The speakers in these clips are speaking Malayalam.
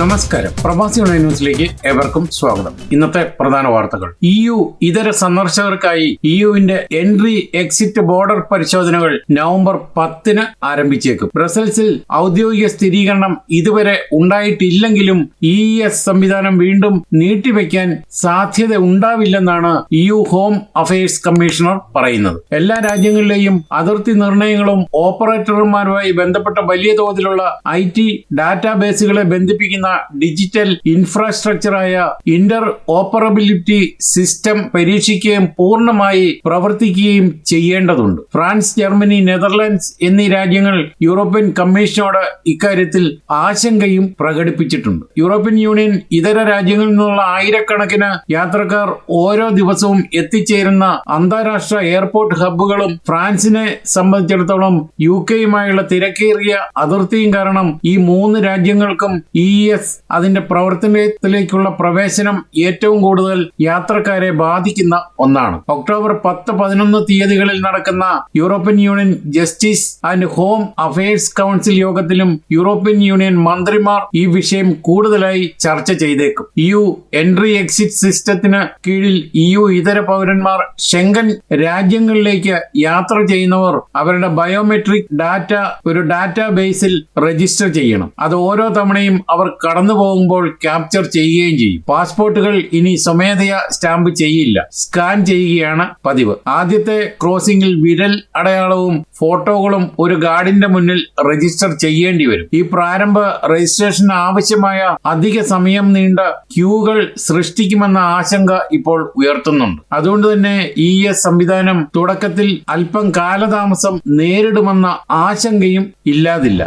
നമസ്കാരം. പ്രവാസി ഓൺലൈൻ ന്യൂസിലേക്ക് ഏവർക്കും സ്വാഗതം. ഇന്നത്തെ പ്രധാന വാർത്തകൾ. ഇ യു ഇതര സന്ദർശകർക്കായി ഇ യുവിന്റെ എൻട്രി എക്സിറ്റ് ബോർഡർ പരിശോധനകൾ നവംബർ പത്തിന് ആരംഭിച്ചേക്കും. ബ്രസൽസിൽ ഔദ്യോഗിക സ്ഥിരീകരണം ഇതുവരെ ഉണ്ടായിട്ടില്ലെങ്കിലും ഇ എസ് സംവിധാനം വീണ്ടും നീട്ടിവെക്കാൻ സാധ്യത ഉണ്ടാവില്ലെന്നാണ് E U home affairs commissioner പറയുന്നത്. എല്ലാ രാജ്യങ്ങളിലെയും അതിർത്തി നിർണയങ്ങളും ഓപ്പറേറ്റർമാരുമായി ബന്ധപ്പെട്ട വലിയ തോതിലുള്ള ഐ ടി ഡാറ്റാബേസുകളെ ബന്ധിപ്പിക്കുന്ന ഡിജിറ്റൽ ഇൻഫ്രാസ്ട്രക്ചറായ ഇന്റർ ഓപ്പറബിലിറ്റി സിസ്റ്റം പരീക്ഷിക്കുകയും പൂർണമായി പ്രവർത്തിക്കുകയും ചെയ്യേണ്ടതുണ്ട്. ഫ്രാൻസ് ജർമ്മനി നെതർലാൻഡ്സ് എന്നീ രാജ്യങ്ങൾ യൂറോപ്യൻ കമ്മീഷനോട് ഇക്കാര്യത്തിൽ ആശങ്കയും പ്രകടിപ്പിച്ചിട്ടുണ്ട്. യൂറോപ്യൻ യൂണിയൻ ഇതര രാജ്യങ്ങളിൽ നിന്നുള്ള ആയിരക്കണക്കിന് യാത്രക്കാർ ഓരോ ദിവസവും എത്തിച്ചേരുന്ന അന്താരാഷ്ട്ര എയർപോർട്ട് ഹബ്ബുകളും ഫ്രാൻസിനെ സംബന്ധിച്ചിടത്തോളം യു കെയുമായുള്ള തിരക്കേറിയ അതിർത്തിയും കാരണം ഈ മൂന്ന് രാജ്യങ്ങൾക്കും ഇ എസ് അതിന്റെ പ്രവർത്തനത്തിലേക്കുള്ള പ്രവേശനം ഏറ്റവും കൂടുതൽ യാത്രക്കാരെ ബാധിക്കുന്ന ഒന്നാണ്. ഒക്ടോബർ പത്ത് പതിനൊന്ന് തീയതികളിൽ നടക്കുന്ന European union justice and home affairs council യോഗത്തിലും യൂറോപ്യൻ യൂണിയൻ മന്ത്രിമാർ ഈ വിഷയം കൂടുതലായി ചർച്ച ചെയ്തേക്കും. യു എൻട്രി എക്സിറ്റ് സിസ്റ്റത്തിന് കീഴിൽ യു ഇതര പൗരന്മാർ ഷെങ്കൻ രാജ്യങ്ങളിലേക്ക് യാത്ര ചെയ്യുന്നവർ അവരുടെ ബയോമെട്രിക് ഡാറ്റ ഒരു ഡാറ്റാബേസിൽ രജിസ്റ്റർ ചെയ്യണം. അത് ഓരോ തവണയും അവർ കടന്നു പോകുമ്പോൾ ക്യാപ്ചർ ചെയ്യുകയും ചെയ്യും. പാസ്പോർട്ടുകൾ ഇനി സ്വമേധയാ സ്റ്റാമ്പ് ചെയ്യില്ല. സ്കാൻ ചെയ്യുകയാണ് പതിവ്. ആദ്യത്തെ ക്രോസിംഗിൽ വിരൽ അടയാളവും ഫോട്ടോകളും ഒരു ഗാർഡിന്റെ മുന്നിൽ രജിസ്റ്റർ ചെയ്യേണ്ടി വരും. ഈ പ്രാരംഭ രജിസ്ട്രേഷന് ആവശ്യമായ അധിക സമയം നീണ്ട ക്യൂകൾ സൃഷ്ടിക്കുമെന്ന ആശങ്ക ഇപ്പോൾ ഉയർത്തുന്നുണ്ട്. അതുകൊണ്ട് തന്നെ ഇ എസ് സംവിധാനം തുടക്കത്തിൽ അല്പം കാലതാമസം നേരിടുമെന്ന ആശങ്കയും ഇല്ലാതില്ല.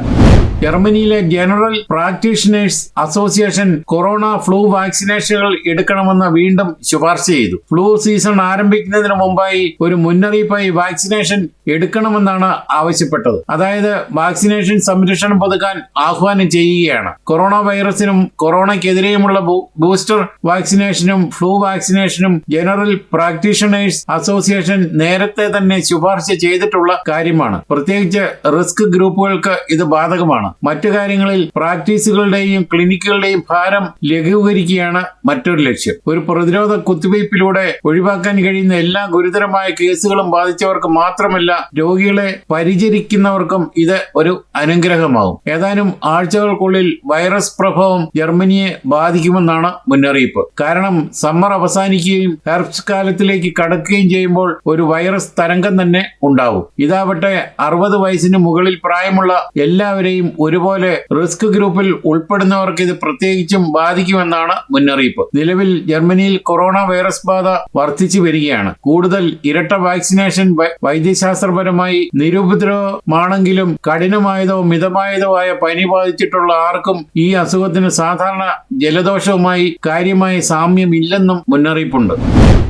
ജർമ്മനിയിലെ general practitioners association corona flu വാക്സിനേഷനുകൾ എടുക്കണമെന്ന് വീണ്ടും ശുപാർശ ചെയ്തു. ഫ്ലൂ സീസൺ ആരംഭിക്കുന്നതിന് മുമ്പായി ഒരു മുന്നറിയിപ്പായി വാക്സിനേഷൻ എടുക്കണമെന്നാണ് ആവശ്യപ്പെട്ടത്. അതായത് വാക്സിനേഷൻ സംരക്ഷണം പുതുക്കാൻ ആഹ്വാനം ചെയ്യുകയാണ്. കൊറോണ വൈറസിനും കൊറോണയ്ക്കെതിരെയുമുള്ള ബൂസ്റ്റർ വാക്സിനേഷനും ഫ്ലൂ വാക്സിനേഷനും ജനറൽ പ്രാക്ടീഷണേഴ്സ് അസോസിയേഷൻ നേരത്തെ തന്നെ ശുപാർശ ചെയ്തിട്ടുള്ള കാര്യമാണ്. പ്രത്യേകിച്ച് റിസ്ക് ഗ്രൂപ്പുകൾക്ക് ഇത് ബാധകമാണ്. മറ്റു കാര്യങ്ങളിൽ പ്രാക്ടീസുകളുടെയും ക്ലിനിക്കുകളുടെയും ഭാരം ലഘൂകരിക്കുകയാണ് മറ്റൊരു ലക്ഷ്യം. ഒരു പ്രതിരോധ കുത്തിവയ്പിലൂടെ ഒഴിവാക്കാൻ കഴിയുന്ന എല്ലാ ഗുരുതരമായ കേസുകളും ബാധിച്ചവർക്ക് മാത്രമല്ല രോഗികളെ പരിചരിക്കുന്നവർക്കും ഇത് ഒരു അനുഗ്രഹമാകും ഏതാനും ആഴ്ചകൾക്കുള്ളിൽ വൈറസ് പ്രഭാവം ജർമ്മനിയെ ബാധിക്കുമെന്നാണ് മുന്നറിയിപ്പ്. കാരണം സമ്മർ അവസാനിക്കുകയും ഹെർബ്സ് കാലത്തിലേക്ക് കടക്കുകയും ചെയ്യുമ്പോൾ ഒരു വൈറസ് തരംഗം തന്നെ ഉണ്ടാവും. ഇതാവട്ടെ അറുപത് വയസ്സിന് മുകളിൽ പ്രായമുള്ള എല്ലാവരെയും ഒരുപോലെ റിസ്ക് ഗ്രൂപ്പിൽ ഉൾപ്പെടുന്നവർക്ക് ഇത് പ്രത്യേകിച്ചും ബാധിക്കുമെന്നാണ് മുന്നറിയിപ്പ്. നിലവിൽ ജർമ്മനിയിൽ കൊറോണ വൈറസ് ബാധ വർദ്ധിച്ചു വരികയാണ്. കൂടുതൽ ഇരട്ട വാക്സിനേഷൻ വൈദ്യശാസ്ത്രപരമായി നിരുപദ്രവമാണെങ്കിലും കഠിനമായതോ മിതമായതോ ആയ പനി ബാധിച്ചിട്ടുള്ള ആർക്കും ഈ അസുഖത്തിന് സാധാരണ ജലദോഷവുമായി കാര്യമായ സാമ്യമില്ലെന്നും മുന്നറിയിപ്പുണ്ട്.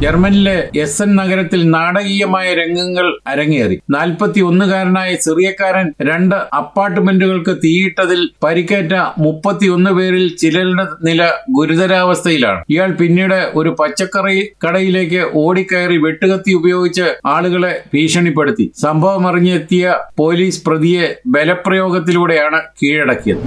ജർമ്മനിലെ എസ് എൻ നഗരത്തിൽ നാടകീയമായ രംഗങ്ങൾ അരങ്ങേറി. നാൽപ്പത്തി ഒന്നുകാരനായ സിറിയക്കാരൻ രണ്ട് അപ്പാർട്ട്മെന്റുകൾക്ക് തീയിട്ടതിൽ പരിക്കേറ്റ മുപ്പത്തി ഒന്ന് പേരിൽ ചിലരുടെ നില ഗുരുതരാവസ്ഥയിലാണ്. ഇയാൾ പിന്നീട് ഒരു പച്ചക്കറി കടയിലേക്ക് ഓടിക്കയറി വെട്ടുകത്തി ഉപയോഗിച്ച് ആളുകളെ ഭീഷണിപ്പെടുത്തി. സംഭവം അറിഞ്ഞെത്തിയ പോലീസ് പ്രതിയെ ബലപ്രയോഗത്തിലൂടെയാണ് കീഴടക്കിയത്.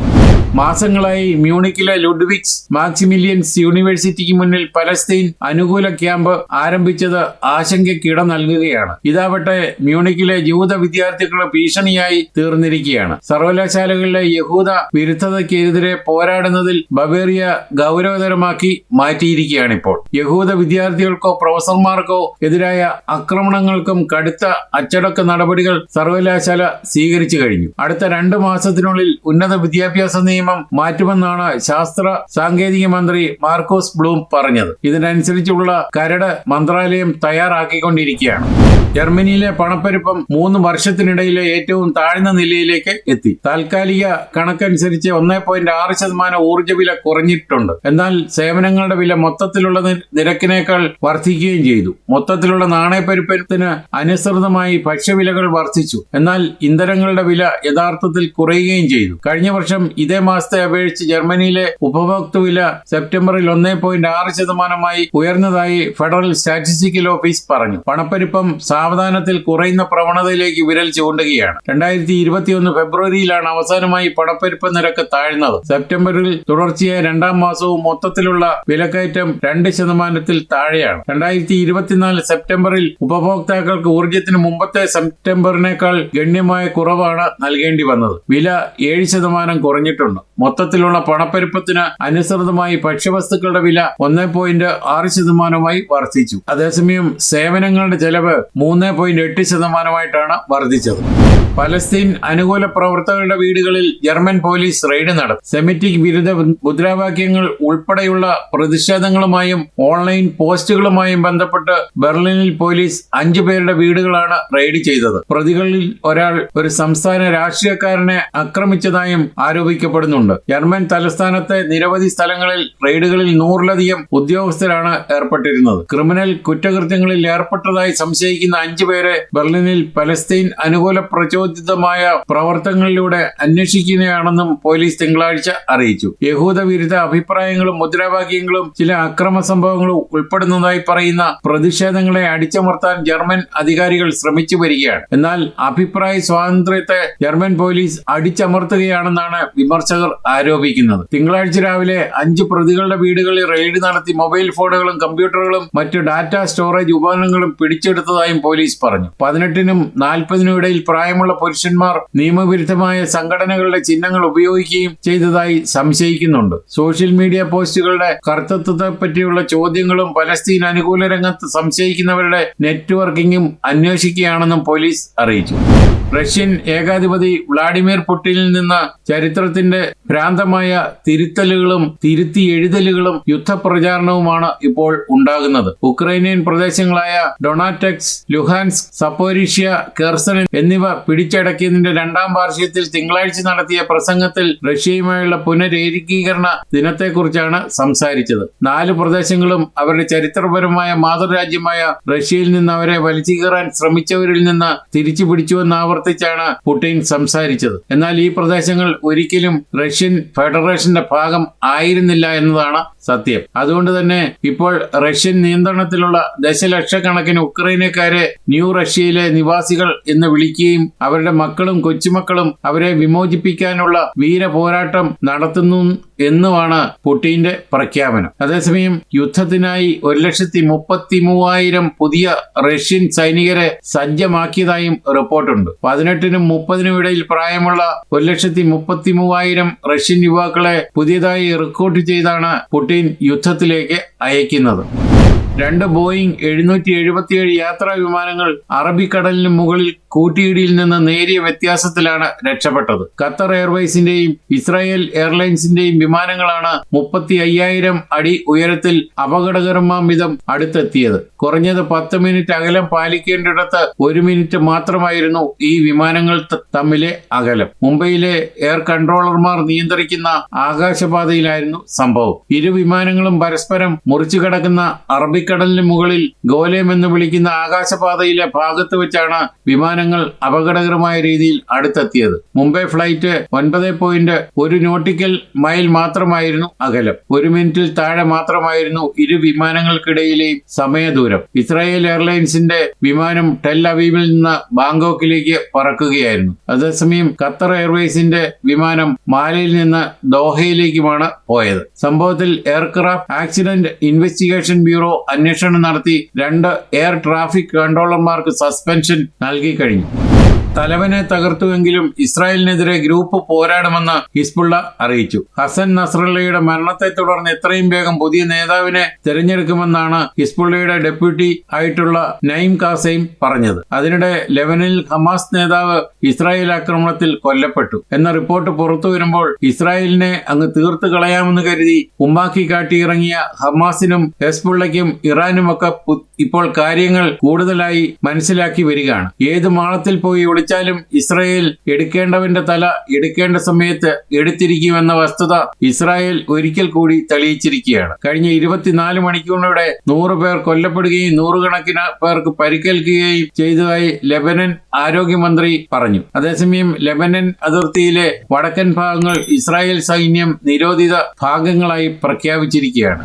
മാസങ്ങളായി മ്യൂണിക്കിലെ ലുഡ്വിക്സ് മാക്സിമിലിയൻസ് യൂണിവേഴ്സിറ്റിക്ക് മുന്നിൽ പലസ്തീൻ അനുകൂല ക്യാമ്പ് ആരംഭിച്ചത് ആശങ്കയ്ക്കിട നൽകുകയാണ്. ഇതാവട്ടെ മ്യൂണിക്കിലെ ജൂത വിദ്യാർത്ഥികളുടെ ഭീഷണിയായി തീർന്നിരിക്കുകയാണ്. സർവകലാശാലകളിലെ യഹൂദ വിരുദ്ധതയ്ക്കെതിരെ പോരാടുന്നതിൽ ബവേറിയ ഗൗരവതരമാക്കി മാറ്റിയിരിക്കുകയാണ് ഇപ്പോൾ യഹൂദ വിദ്യാർത്ഥികൾക്കോ പ്രൊഫസർമാർക്കോ എതിരായ ആക്രമണങ്ങൾക്കും കടുത്ത അച്ചടക്ക നടപടികൾ സർവകലാശാല സ്വീകരിച്ചു കഴിഞ്ഞു. അടുത്ത രണ്ട് മാസത്തിനുള്ളിൽ ഉന്നത വിദ്യാഭ്യാസ നിയമം മാറ്റുമെന്നാണ് ശാസ്ത്ര സാങ്കേതിക മന്ത്രി മാർക്കോസ് ബ്ലൂം പറഞ്ഞത്. ഇതിനനുസരിച്ചുള്ള കരട് മന്ത്രാലയം തയ്യാറാക്കിക്കൊണ്ടിരിക്കുകയാണ്. ജർമ്മനിയിലെ പണപ്പെരുപ്പം മൂന്ന് വർഷത്തിനിടയിലെ ഏറ്റവും താഴ്ന്ന നിലയിലേക്ക് എത്തി. താൽക്കാലിക കണക്കനുസരിച്ച് ഒന്നേ പോയിന്റ് ആറ് ശതമാനം ഊർജ വില കുറഞ്ഞിട്ടുണ്ട്. എന്നാൽ സേവനങ്ങളുടെ വില മൊത്തത്തിലുള്ള നിരക്കിനേക്കാൾ വർദ്ധിക്കുകയും ചെയ്തു. മൊത്തത്തിലുള്ള നാണയപ്പെരുപ്പത്തിന് അനുസൃതമായി ഭക്ഷ്യവിലകൾ വർദ്ധിച്ചു. എന്നാൽ ഇന്ധനങ്ങളുടെ വില യഥാർത്ഥത്തിൽ കുറയുകയും ചെയ്തു. കഴിഞ്ഞ വർഷം ഇതേ മാസത്തെ അപേക്ഷിച്ച് ജർമ്മനിയിലെ ഉപഭോക്തൃ വില സെപ്റ്റംബറിൽ ഒന്നേ പോയിന്റ് ആറ് ശതമാനമായി ഉയർന്നതായി ഫെഡറൽ സ്റ്റാറ്റിസ്റ്റിക്കൽ ഓഫീസ് പറഞ്ഞു. പണപ്പെരുപ്പം സാവധാനത്തിൽ കുറയുന്ന പ്രവണതയിലേക്ക് വിരൽ ചൂണ്ടുകയാണ്. രണ്ടായിരത്തി ഇരുപത്തിയൊന്ന് ഫെബ്രുവരിയിലാണ് അവസാനമായി പണപ്പെരുപ്പ നിരക്ക് താഴ്ന്നത്. സെപ്റ്റംബറിൽ തുടർച്ചയായ രണ്ടാം മാസവും മൊത്തത്തിലുള്ള വിലക്കയറ്റം രണ്ട് ശതമാനത്തിൽ താഴെയാണ്. രണ്ടായിരത്തി ഇരുപത്തിനാല് സെപ്റ്റംബറിൽ ഉപഭോക്താക്കൾക്ക് ഊർജത്തിന് മുമ്പത്തെ സെപ്റ്റംബറിനേക്കാൾ ഗണ്യമായ കുറവാണ് നൽകേണ്ടി വന്നത്. വില ഏഴ് ശതമാനം കുറഞ്ഞിട്ടുണ്ട്. മൊത്തത്തിലുള്ള പണപ്പെരുപ്പത്തിന് അനുസൃതമായി ഭക്ഷ്യവസ്തുക്കളുടെ വില ഒന്ന് പോയിന്റ് ആറ് ശതമാനമായി വർദ്ധിച്ചു. അതേസമയം സേവനങ്ങളുടെ ചെലവ് മൂന്ന് പോയിന്റ് എട്ട് ശതമാനമായിട്ടാണ് വർദ്ധിച്ചത്. പലസ്തീൻ അനുകൂല പ്രവർത്തകരുടെ വീടുകളിൽ ജർമ്മൻ പോലീസ് റെയ്ഡ് നടത്തി. സെമിറ്റിക് വിരുദ്ധ മുദ്രാവാക്യങ്ങൾ ഉൾപ്പെടെയുള്ള പ്രതിഷേധങ്ങളുമായും ഓൺലൈൻ പോസ്റ്റുകളുമായും ബന്ധപ്പെട്ട് ബെർലിനിൽ പോലീസ് അഞ്ചു പേരുടെ വീടുകളാണ് റെയ്ഡ് ചെയ്തത്. പ്രതികളിൽ ഒരാൾ ഒരു സംസ്ഥാന രാഷ്ട്രീയക്കാരനെ ആക്രമിച്ചതായും ആരോപിക്കപ്പെടുന്നുണ്ട് ജർമ്മൻ തലസ്ഥാനത്തെ നിരവധി സ്ഥലങ്ങളിൽ റെയ്ഡുകളിൽ നൂറിലധികം ഉദ്യോഗസ്ഥരാണ് ഏർപ്പെട്ടിരുന്നത്. ക്രിമിനൽ കുറ്റകൃത്യങ്ങളിൽ ഏർപ്പെട്ടതായി സംശയിക്കുന്ന അഞ്ചു പേരെ ബെർലിനിൽ പലസ്തീൻ അനുകൂല പ്രചോദിതമായ പ്രവർത്തനങ്ങളിലൂടെ അന്വേഷിക്കുകയാണെന്നും പോലീസ് തിങ്കളാഴ്ച അറിയിച്ചു. യഹൂദ വിരുദ്ധ അഭിപ്രായങ്ങളും മുദ്രാവാക്യങ്ങളും ചില അക്രമ സംഭവങ്ങളും ഉൾപ്പെടുന്നതായി പറയുന്ന പ്രതിഷേധങ്ങളെ അടിച്ചമർത്താൻ ജർമ്മൻ അധികാരികൾ ശ്രമിച്ചു വരികയാണ്. എന്നാൽ അഭിപ്രായ സ്വാതന്ത്ര്യത്തെ ജർമ്മൻ പോലീസ് അടിച്ചമർത്തുകയാണെന്നാണ് വിമർശകർ ആരോപിക്കുന്നത്. തിങ്കളാഴ്ച രാവിലെ അഞ്ച് പ്രതികളുടെ വീടുകളിൽ റെയ്ഡ് നടത്തി മൊബൈൽ ഫോണുകളും കമ്പ്യൂട്ടറുകളും മറ്റു ഡാറ്റ സ്റ്റോറേജ് ഉപകരണങ്ങളും പിടിച്ചെടുത്തതായും പോലീസ് പറഞ്ഞു. പതിനെട്ടിനും നാൽപ്പതിനും ഇടയിൽ പ്രായമുള്ള പുരുഷന്മാർ നിയമവിരുദ്ധമായ സംഘടനകളുടെ ചിഹ്നങ്ങൾ ഉപയോഗിക്കുകയും ചെയ്തതായി സംശയിക്കുന്നുണ്ട്. സോഷ്യൽ മീഡിയ പോസ്റ്റുകളുടെ കർത്തത്വത്തെ പറ്റിയുള്ള ചോദ്യങ്ങളും പലസ്തീൻ അനുകൂല രംഗത്ത് സംശയിക്കുന്നവരുടെ നെറ്റ്വർക്കിംഗും അന്വേഷിക്കുകയാണെന്നും പോലീസ് അറിയിച്ചു. റഷ്യൻ ഏകാധിപതി വ്ളാഡിമിർ പുട്ടിനിൽ നിന്ന് ചരിത്രത്തിന്റെ ഭ്രാന്തമായ തിരുത്തലുകളും തിരുത്തി എഴുതലുകളും യുദ്ധപ്രചാരണവുമാണ് ഇപ്പോൾ ഉണ്ടാകുന്നത്. ഉക്രൈനിയൻ പ്രദേശങ്ങളായ ഡൊണാറ്റെക്സ് ലുഹാൻസ് സപ്പോരിഷ്യ കെർസൺ എന്നിവ പിടിച്ചടക്കിയതിന്റെ രണ്ടാം വാർഷികത്തിൽ തിങ്കളാഴ്ച നടത്തിയ പ്രസംഗത്തിൽ റഷ്യയുമായുള്ള പുനരേകീകരണ ദിനത്തെക്കുറിച്ചാണ് സംസാരിച്ചത്. നാല് പ്രദേശങ്ങളും അവരുടെ ചരിത്രപരമായ മാതൃരാജ്യമായ റഷ്യയിൽ നിന്ന് അവരെ വലിച്ചു കയറാൻ ശ്രമിച്ചവരിൽ നിന്ന് തിരിച്ചു പിടിച്ചുവെന്ന് ആവർത്തിച്ചാണ് പുടിൻ സംസാരിച്ചത്. എന്നാൽ ഈ പ്രദേശങ്ങൾ ഒരിക്കലും റഷ്യൻ ഫെഡറേഷന്റെ ഭാഗം ആയിരുന്നില്ല എന്നതാണ് സത്യം. അതുകൊണ്ട് തന്നെ ഇപ്പോൾ റഷ്യൻ നിയന്ത്രണത്തിലുള്ള ദശലക്ഷക്കണക്കിന് ഉക്രൈനക്കാരെ ന്യൂ റഷ്യയിലെ നിവാസികൾ എന്ന് വിളിക്കുകയും അവരുടെ മക്കളും കൊച്ചുമക്കളും അവരെ വിമോചിപ്പിക്കാനുള്ള വീര പോരാട്ടം നടത്തുന്നു എന്നുമാണ് പുടിന്റെ പ്രഖ്യാപനം. അതേസമയം യുദ്ധത്തിനായി ഒരു ലക്ഷത്തി മുപ്പത്തി മൂവായിരം പുതിയ റഷ്യൻ സൈനികരെ സജ്ജമാക്കിയതായും റിപ്പോർട്ടുണ്ട്. പതിനെട്ടിനും മുപ്പതിനും ഇടയിൽ പ്രായമുള്ള ഒരു ലക്ഷത്തി മുപ്പത്തി മൂവായിരം റഷ്യൻ യുവാക്കളെ പുതിയതായി റിക്രൂട്ട് ചെയ്താണ് പുടിൻ യുദ്ധത്തിലേക്ക് അയക്കുന്നത്. രണ്ട് ബോയിങ് എഴുന്നൂറ്റി എഴുപത്തിയേഴ് യാത്രാ വിമാനങ്ങൾ അറബിക്കടലിന് മുകളിൽ കൂട്ടിയിടിയിൽ നിന്ന് നേരിയ വ്യത്യാസത്തിലാണ് രക്ഷപ്പെട്ടത്. ഖത്തർ എയർവേസിന്റെയും ഇസ്രായേൽ എയർലൈൻസിന്റെയും വിമാനങ്ങളാണ് മുപ്പത്തി അയ്യായിരം അടി ഉയരത്തിൽ അപകടകരമാം വിധം അടുത്തെത്തിയത്. കുറഞ്ഞത് പത്ത് മിനിറ്റ് അകലം പാലിക്കേണ്ടിടത്ത് ഒരു മിനിറ്റ് മാത്രമായിരുന്നു ഈ വിമാനങ്ങൾ തമ്മിലെ അകലം. മുംബൈയിലെ എയർ കൺട്രോളർമാർ നിയന്ത്രിക്കുന്ന ആകാശപാതയിലായിരുന്നു സംഭവം. ഇരു വിമാനങ്ങളും പരസ്പരം മുറിച്ചു കിടക്കുന്ന അറബിക്കടലിന് മുകളിൽ ഗോലയം എന്ന് വിളിക്കുന്ന ആകാശപാതയിലെ ഭാഗത്ത് വെച്ചാണ് വിമാനങ്ങൾ അപകടകരമായ രീതിയിൽ അടുത്തെത്തിയത്. മുംബൈ ഫ്ലൈറ്റ് ഒൻപത് പോയിന്റ് ഒരു നോട്ടിക്കൽ മൈൽ മാത്രമായിരുന്നു അകലം. ഒരു മിനിറ്റിൽ താഴെ മാത്രമായിരുന്നു ഇരു വിമാനങ്ങൾക്കിടയിലെയും സമയദൂരം. ഇസ്രായേൽ എയർലൈൻസിന്റെ വിമാനം ടെൽ അവീവിൽ നിന്ന് ബാങ്കോക്കിലേക്ക് പറക്കുകയായിരുന്നു. അതേസമയം ഖത്തർ എയർവേസിന്റെ വിമാനം മാലയിൽ നിന്ന് ദോഹയിലേക്കുമാണ് പോയത്. സംഭവത്തിൽ എയർക്രാഫ്റ്റ് ആക്സിഡന്റ് ഇൻവെസ്റ്റിഗേഷൻ ബ്യൂറോ അന്വേഷണം നടത്തി രണ്ട് എയർ ട്രാഫിക് കൺട്രോളർമാർക്ക് സസ്പെൻഷൻ നൽകി കഴിഞ്ഞു. തലവനെ തകർത്തുവെങ്കിലും ഇസ്രായേലിനെതിരെ ഗ്രൂപ്പ് പോരാടുമെന്ന് ഹിസ്ബുള്ള അറിയിച്ചു. ഹസൻ നസ്രള്ളയുടെ മരണത്തെ തുടർന്ന് എത്രയും വേഗം പുതിയ നേതാവിനെ തിരഞ്ഞെടുക്കുമെന്നാണ് ഹിസ്ബുള്ളയുടെ ഡെപ്യൂട്ടി ആയിട്ടുള്ള നയിം കാസയും പറഞ്ഞത്. അതിനിടെ ലെബനിൽ ഹമാസ് നേതാവ് ഇസ്രായേൽ ആക്രമണത്തിൽ കൊല്ലപ്പെട്ടു. എന്ന റിപ്പോർട്ട് പുറത്തു വരുമ്പോൾ ഇസ്രായേലിനെ അങ്ങ് തീർത്തു കളയാമെന്ന് കരുതി ഉമ്മാക്കി കാട്ടിയിറങ്ങിയ ഹമാസിനും ഹെസ്ബുള്ളയ്ക്കും ഇറാനുമൊക്കെ ഇപ്പോൾ കാര്യങ്ങൾ കൂടുതലായി മനസ്സിലാക്കി വരികയാണ്. ഏത് മാളത്തിൽ പോയി മറിച്ചാലും ഇസ്രായേൽ എടുക്കേണ്ടവന്റെ തല എടുക്കേണ്ട സമയത്ത് എടുത്തിരിക്കുമെന്ന വസ്തുത ഇസ്രായേൽ ഒരിക്കൽ കൂടി തെളിയിച്ചിരിക്കുകയാണ്. കഴിഞ്ഞ ഇരുപത്തിനാല് മണിക്കൂറിലൂടെ നൂറ് പേർ കൊല്ലപ്പെടുകയും നൂറുകണക്കിന് പേർക്ക് പരിക്കേൽക്കുകയും ചെയ്തതായി ലെബനൻ ആരോഗ്യമന്ത്രി പറഞ്ഞു. അതേസമയം ലെബനൻ അതിർത്തിയിലെ വടക്കൻ ഭാഗങ്ങൾ ഇസ്രായേൽ സൈന്യം നിരോധിത ഭാഗങ്ങളായി പ്രഖ്യാപിച്ചിരിക്കുകയാണ്.